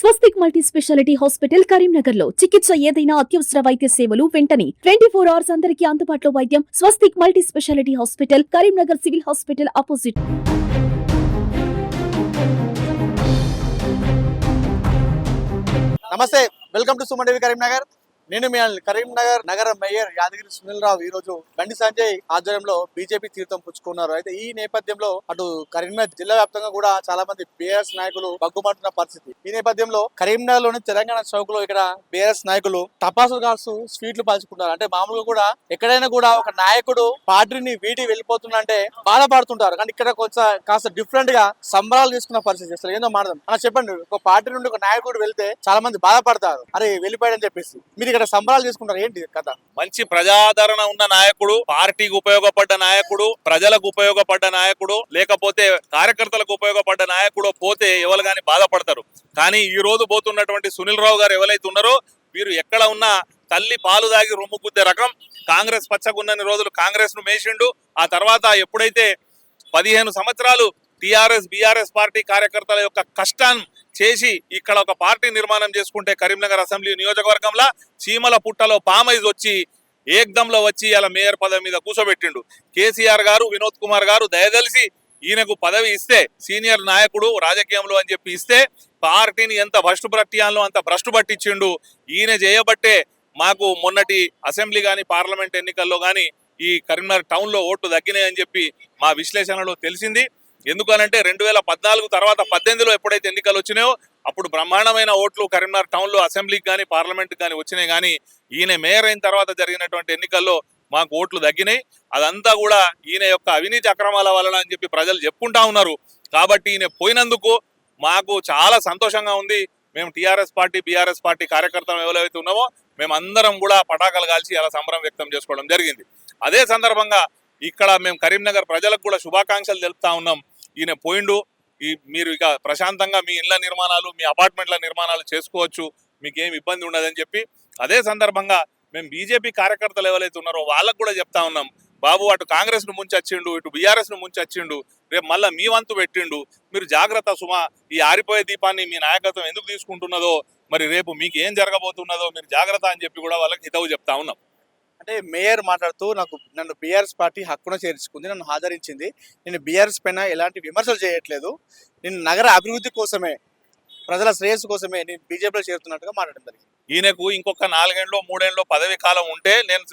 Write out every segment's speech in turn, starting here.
స్వస్తిక్ multi speciality hospital కరీంనగర్లో చికిత్స ఏదైనా అత్యవసర వైద్య సేవలు వెంటనే ట్వంటీ ఫోర్ అవర్స్ అందరికీ అందుబాటులో వైద్యం. Swastik multi speciality hospital Karimnagar civil hospital opposite నమస్తే. Welcome to Suman Karimnagar. నేను మీ కరీంనగర్ నగర మేయర్ యాదగిరి సునీల్ రావు ఈ రోజు బండి సంజయ్ ఆధ్వర్యంలో బీజేపీ తీర్థం పుచ్చుకున్నారు. అయితే ఈ నేపథ్యంలో అటు కరీంనగర్ జిల్లా వ్యాప్తంగా కూడా చాలా మంది బీఆర్ఎస్ నాయకులు బగ్గుమంటున్న పరిస్థితి. ఈ నేపథ్యంలో కరీంనగర్లోని తెలంగాణ చౌక్లో ఇక్కడ బీఆర్ఎస్ నాయకులు టపాసులు కాల్సు స్వీట్లు పంచుకుంటారు అంటే మామూలుగా కూడా ఎక్కడైనా కూడా ఒక నాయకుడు పార్టీని వీడి వెళ్ళిపోతుందంటే బాధపడుతుంటారు. కానీ ఇక్కడ కొంచెం కాస్త డిఫరెంట్గా సంబరాలు తీసుకున్న పరిస్థితి అసలు ఏందో మాడదాం అలా చెప్పండి ఒక పార్టీ నుండి ఒక నాయకుడు వెళ్తే చాలా మంది బాధపడతారు. అరే వెళ్ళిపోయాడని చెప్పేసి. మీరు ఇక్కడ సంబరాలు చేసుకుంటారు. ఏంటి కథ? మంచి ప్రజాదరణ ఉన్న నాయకుడు పార్టీకి ఉపయోగపడ్డ నాయకుడు ప్రజలకు ఉపయోగపడ్డ నాయకుడు లేకపోతే కార్యకర్తలకు ఉపయోగపడ్డ నాయకుడు పోతే ఎవరు కానీ బాధపడతారు. కానీ ఈ రోజు పోతున్నటువంటి సునీల్ రావు గారు ఎవరైతే ఉన్నారో వీరు ఎక్కడ ఉన్నా తల్లి పాలు దాగి రొమ్ము గుద్దే రకం. కాంగ్రెస్ పచ్చగున్నన్ని రోజులు కాంగ్రెస్ను మేసిండు. ఆ తర్వాత ఎప్పుడైతే పదిహేను సంవత్సరాలు టిఆర్ఎస్ బిఆర్ఎస్ పార్టీ కార్యకర్తల యొక్క కష్టం చేసి ఇక్కడ ఒక పార్టీ నిర్మాణం చేసుకుంటే కరీంనగర్ అసెంబ్లీ నియోజకవర్గంలో చీమల పుట్టలో పామైజ్ వచ్చి ఏకదంలో వచ్చి అలా మేయర్ పదవి మీద కూర్చోబెట్టిండు కేసీఆర్ గారు వినోద్ కుమార్ గారు దయదలిసి ఈయనకు పదవి ఇస్తే సీనియర్ నాయకుడు రాజకీయంలో అని చెప్పి ఇస్తే పార్టీని ఎంత భ్రష్టు పట్టియాలో అంత భ్రష్టు పట్టించిండు. ఈయన చేయబట్టే మాకు మొన్నటి అసెంబ్లీ కానీ పార్లమెంట్ ఎన్నికల్లో కానీ ఈ కరీంనగర్ టౌన్లో ఓట్లు తగ్గినాయని అని చెప్పి మా విశ్లేషణలో తెలిసింది. ఎందుకనంటే రెండు వేల పద్నాలుగు తర్వాత పద్దెనిమిదిలో ఎప్పుడైతే ఎన్నికలు వచ్చినాయో అప్పుడు బ్రహ్మాండమైన ఓట్లు కరీంనగర్ టౌన్లో అసెంబ్లీకి కానీ పార్లమెంట్కి కానీ వచ్చినాయి కానీ ఈయన మేయర్ అయిన తర్వాత జరిగినటువంటి ఎన్నికల్లో మాకు ఓట్లు తగ్గినాయి. అదంతా కూడా ఈయన యొక్క అవినీతి అక్రమాల వలన అని చెప్పి ప్రజలు చెప్పుకుంటా ఉన్నారు. కాబట్టి ఈయన పోయినందుకు మాకు చాలా సంతోషంగా ఉంది. మేము టీఆర్ఎస్ పార్టీ బీఆర్ఎస్ పార్టీ కార్యకర్తలు ఎవరైతే ఉన్నామో మేము అందరం కూడా పటాకాలు కాల్చి అలా సంబరం వ్యక్తం చేసుకోవడం జరిగింది. అదే సందర్భంగా ఇక్కడ మేము కరీంనగర్ ప్రజలకు కూడా శుభాకాంక్షలు తెలుపుతా ఉన్నాం. ఈయన పోయిండు. ఈ మీరు ఇక ప్రశాంతంగా మీ ఇళ్ళ నిర్మాణాలు మీ అపార్ట్మెంట్ల నిర్మాణాలు చేసుకోవచ్చు. మీకు ఇబ్బంది ఉండదని చెప్పి అదే సందర్భంగా మేము బీజేపీ కార్యకర్తలు ఎవరైతే ఉన్నారో వాళ్ళకు కూడా చెప్తా ఉన్నాం. బాబు అటు కాంగ్రెస్ను ముంచొచ్చిండు ఇటు బీఆర్ఎస్ను ముంచొచ్చిండు రేపు మళ్ళీ మీ వంతు పెట్టిండు. మీరు జాగ్రత్త సుమా ఈ ఆరిపోయే దీపాన్ని మీ నాయకత్వం ఎందుకు తీసుకుంటున్నదో మరి రేపు మీకు ఏం జరగబోతున్నదో మీరు జాగ్రత్త అని చెప్పి కూడా వాళ్ళకి హితవు చెప్తా ఉన్నాం. అంటే మేయర్ మాట్లాడుతూ నాకు నన్ను బీఆర్ఎస్ పార్టీ హక్కును చేర్చుకుంది నన్ను హాజరించింది నేను బీఆర్ఎస్ పైన ఎలాంటి విమర్శలు చేయట్లేదు. నేను నగర అభివృద్ధి కోసమే ప్రజల శ్రేయస్సు కోసమే నేను బీజేపీలో చేరుతున్నట్టుగా మాట్లాడడం జరిగింది. ఈయనకు ఇంకొక నాలుగేండ్లో మూడేండ్లో పదవి కాలం ఉంటే నేను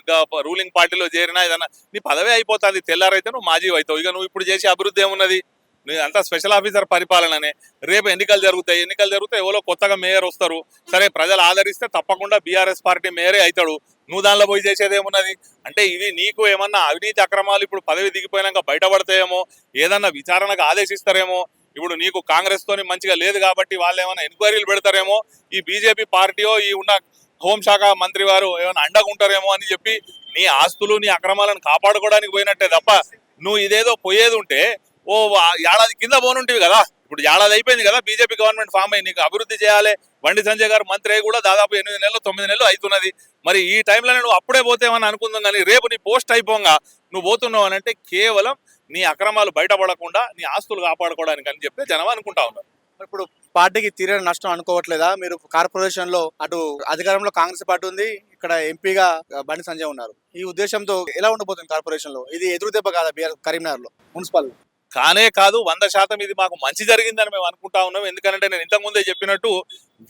రూలింగ్ పార్టీలో చేరినా ఏదన్నా నీ పదవి అయిపోతుంది. తెల్లారైతే నువ్వు మాజీ అవుతావు. ఇక నువ్వు ఇప్పుడు చేసే అభివృద్ధి ఏమున్నది? నీ అంతా స్పెషల్ ఆఫీసర్ పరిపాలననే. రేపు ఎన్నికలు జరుగుతాయి. ఎన్నికలు జరిగితే ఎవరో కొత్తగా మేయర్ వస్తారు. సరే ప్రజలు ఆదరిస్తే తప్పకుండా బీఆర్ఎస్ పార్టీ మేయరే అవుతాడు. నువ్వు దానిలో పోయి చేసేదేమున్నది అంటే ఇది నీకు ఏమన్నా అవినీతి అక్రమాలు ఇప్పుడు పదవి దిగిపోయినాక బయటపడతాయేమో? ఏదన్నా విచారణకు ఆదేశిస్తారేమో? ఇప్పుడు నీకు కాంగ్రెస్ తోని మంచిగా లేదు కాబట్టి వాళ్ళు ఏమైనా ఎంక్వైరీలు పెడతారేమో? ఈ బీజేపీ పార్టీయో ఈ ఉన్న హోంశాఖ మంత్రి వారు ఏమైనా అండగుంటారేమో అని చెప్పి నీ ఆస్తులు నీ అక్రమాలను కాపాడుకోవడానికి పోయినట్టే తప్ప నువ్వు ఇదేదో పోయేది ఉంటే ఓ వా- ఏడాది కింద పోనుంటివి కదా? ఇప్పుడు ఏడాది అయిపోయింది కదా బీజేపీ గవర్నమెంట్ ఫామ్ అయ్యి నీకు అభివృద్ధి చేయాలి. బండి సంజయ్ గారు మంత్రి కూడా దాదాపు ఎనిమిది నెలలు తొమ్మిది నెలలు అవుతున్నది. మరి ఈ టైంలో నువ్వు అప్పుడే పోతేమని అనుకుందాం కానీ రేపు నీ పోస్ట్ అయిపోగా. నువ్వు పోతున్నావు అని అంటే కేవలం నీ అక్రమాలు బయటపడకుండా నీ ఆస్తులు కాపాడుకోవడానికి అని చెప్పి జనం అనుకుంటా ఉన్నారు. ఇప్పుడు పార్టీకి తీరని నష్టం అనుకోవట్లేదా? మీరు కార్పొరేషన్లో అటు అధికారంలో కాంగ్రెస్ పార్టీ ఉంది ఇక్కడ ఎంపీగా బండి సంజయ్ ఉన్నారు. ఈ ఉద్దేశంతో ఎలా ఉండబోతుంది కార్పొరేషన్లో? ఇది ఎదురు దెబ్బ కాదా బీఆర్ కరీంనగర్లో మున్సిపల్. కానే కాదు వంద శాతం ఇది మాకు మంచి జరిగిందని మేము అనుకుంటా ఉన్నాం. ఎందుకంటే నేను ఇంతకుముందే చెప్పినట్టు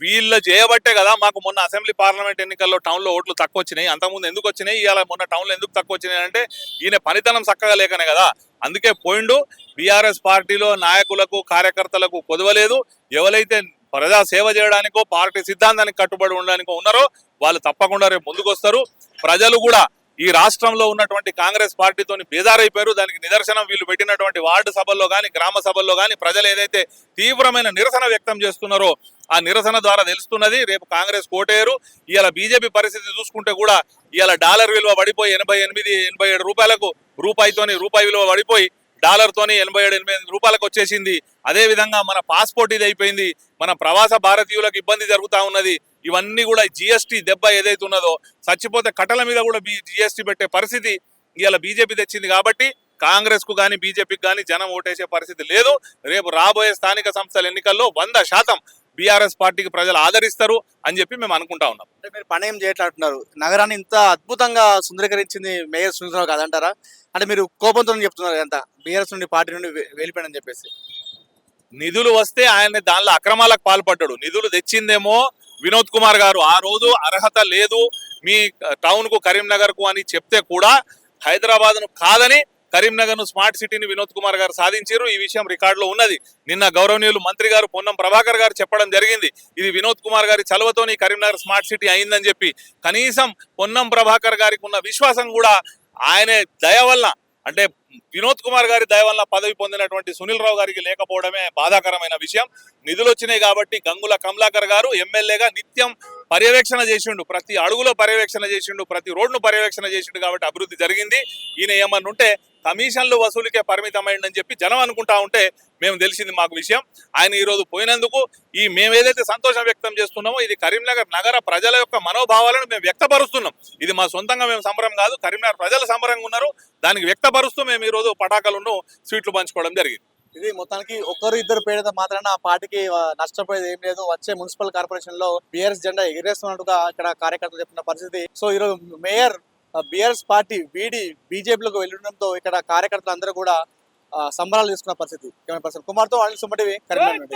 వీళ్ళ చేయబట్టే కదా మాకు మొన్న అసెంబ్లీ పార్లమెంట్ ఎన్నికల్లో టౌన్లో ఓట్లు తక్కువ వచ్చినాయి అంతకుముందు ఎందుకు వచ్చినాయి? ఇవాళ మొన్న టౌన్లో ఎందుకు తక్కువ వచ్చినాయి అంటే ఈయన పనితనం చక్కగా లేకనే కదా. అందుకే పోయిండు. బీఆర్ఎస్ పార్టీలో నాయకులకు కార్యకర్తలకు కొదవలేదు. ఎవరైతే ప్రజా సేవ చేయడానికో పార్టీ సిద్ధాంతానికి కట్టుబడి ఉండడానికో ఉన్నారో వాళ్ళు తప్పకుండా రేపు ముందుకు వస్తారు ప్రజలు కూడా ఈ రాష్ట్రంలో ఉన్నటువంటి కాంగ్రెస్ పార్టీతోని బేదారైపోయారు దానికి నిదర్శనం వీళ్ళు పెట్టినటువంటి వార్డు సభల్లో కానీ గ్రామ సభల్లో కానీ ప్రజలు ఏదైతే తీవ్రమైన నిరసన వ్యక్తం చేస్తున్నారో ఆ నిరసన ద్వారా తెలుస్తున్నది. రేపు కాంగ్రెస్ కోటేరు ఇవాళ బీజేపీ పరిస్థితి చూసుకుంటే కూడా ఇవాళ డాలర్ విలువ పడిపోయి ఎనభై ఎనిమిది ఎనభై ఏడు రూపాయలకు రూపాయితోని రూపాయి విలువ పడిపోయి డాలర్ తోని ఎనభై ఏడు ఎనభై ఎనిమిది రూపాయలకు వచ్చేసింది. అదే విధంగా మన పాస్పోర్ట్ ఇది అయిపోయింది. మన ప్రవాస భారతీయులకు ఇబ్బంది జరుగుతా ఉన్నది. ఇవన్నీ కూడా జిఎస్టీ దెబ్బ ఏదైతే ఉన్నదో చచ్చిపోతే కట్టల మీద కూడా జిఎస్టీ పెట్టే పరిస్థితి ఇవాళ బీజేపీ తెచ్చింది కాబట్టి కాంగ్రెస్కు కానీ బీజేపీకి కానీ జనం ఓటేసే పరిస్థితి లేదు. రేపు రాబోయే స్థానిక సంస్థల ఎన్నికల్లో వంద శాతం బీఆర్ఎస్ పార్టీకి ప్రజలు ఆదరిస్తారు అని చెప్పి మేము అనుకుంటా ఉన్నాం. అంటే మీరు పని ఏం చేయట్లంటున్నారు నగరాన్ని ఇంత అద్భుతంగా సుందరీకరించింది మేయర్ సునీల్ కాదంటారా? అంటే మీరు కోపంతో చెప్తున్నారు ఎంత బీఆర్ఎస్ నుండి పార్టీ నుండి వెళ్ళిపోయాడని చెప్పేసి. నిధులు వస్తే ఆయన దానిలో అక్రమాలకు పాల్పడ్డాడు. నిధులు తెచ్చిందేమో వినోద్ కుమార్ గారు. ఆ రోజు అర్హత లేదు. మీ టౌన్కు కరీంనగర్కు అని చెప్తే కూడా హైదరాబాద్ను కాదని కరీంనగర్ను స్మార్ట్ సిటీని వినోద్ కుమార్ గారు సాధించారు. ఈ విషయం రికార్డులో ఉన్నది. నిన్న గౌరవనీయులు మంత్రి గారు పొన్నం ప్రభాకర్ గారు చెప్పడం జరిగింది. ఇది వినోద్ కుమార్ గారి చలవతోని కరీంనగర్ స్మార్ట్ సిటీ అయిందని చెప్పి. కనీసం పొన్నం ప్రభాకర్ గారికి ఉన్న విశ్వాసం కూడా ఆయన దయ వల్ల అంటే వినోద్ కుమార్ గారి దయ వల్ల పదవి పొందినటువంటి సునీల్ రావు గారికి లేకపోవడమే బాధాకరమైన విషయం. నిధులు వచ్చినాయి కాబట్టి గంగుల కమలాకర్ గారు ఎమ్మెల్యేగా నిత్యం పర్యవేక్షణ చేసిండు ప్రతి అడుగులో పర్యవేక్షణ చేసిండు ప్రతి రోడ్ను పర్యవేక్షణ చేసిండు కాబట్టి అభివృద్ధి జరిగింది. ఈయన ఏమన్నా ఉంటే కమిషన్లు వసూలుకే పరిమితమైందని చెప్పి జనం అనుకుంటా ఉంటే మేము తెలిసింది మాకు విషయం. ఆయన ఈ రోజు పోయినందుకు ఈ మేము ఏదైతే సంతోషం వ్యక్తం చేస్తున్నామో ఇది కరీంనగర్ నగర ప్రజల యొక్క మనోభావాలను మేము వ్యక్తపరుస్తున్నాం. ఇది మా సొంతంగా మేము సంబరం కాదు కరీంనగర్ ప్రజలు సంబరంగా ఉన్నారు. దానికి వ్యక్తపరుస్తూ మేము ఈ రోజు పటాకాలను స్వీట్లు పంచుకోవడం జరిగింది. ఇది మొత్తానికి ఒకరు ఇద్దరు పేరుతో మాత్రాన ఆ పార్టీకి నష్టపోయేది ఏం లేదు. వచ్చే మున్సిపల్ కార్పొరేషన్లో బీఆర్ఎస్ జెండా ఎగిరేస్తున్నట్టుగా ఇక్కడ కార్యకర్తలు చెప్తున్న పరిస్థితి. సో ఈరోజు మేయర్ బీఆర్ఎస్ పార్టీ వీడి బీజేపీలోకి వెళ్ళడంతో ఇక్కడ కార్యకర్తలు అందరూ కూడా సంబరాలు తీసుకున్న పరిస్థితి. కుమార్తో అనిల్ సుమ్మటివి కరీంనగర్